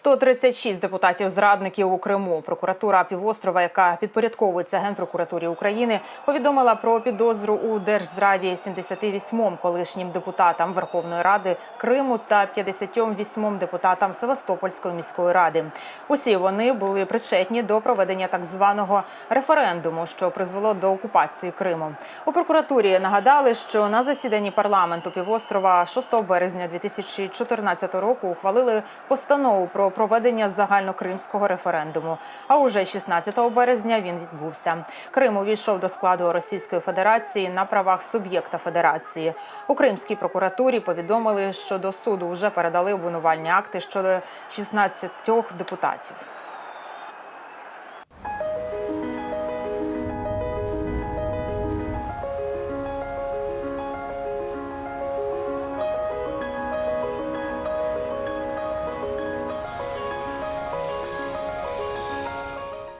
136 депутатів-зрадників у Криму. Прокуратура півострова, яка підпорядковується Генпрокуратурі України, повідомила про підозру у держзраді 78 колишнім депутатам Верховної Ради Криму та 58 депутатам Севастопольської міської ради. Усі вони були причетні до проведення так званого референдуму, що призвело до окупації Криму. У прокуратурі нагадали, що на засіданні парламенту півострова 6 березня 2014 року ухвалили постанову про проведення загальнокримського референдуму. А уже 16 березня він відбувся. Крим увійшов до складу Російської Федерації на правах суб'єкта федерації. У Кримській прокуратурі повідомили, що до суду вже передали обвинувальні акти щодо 16 депутатів.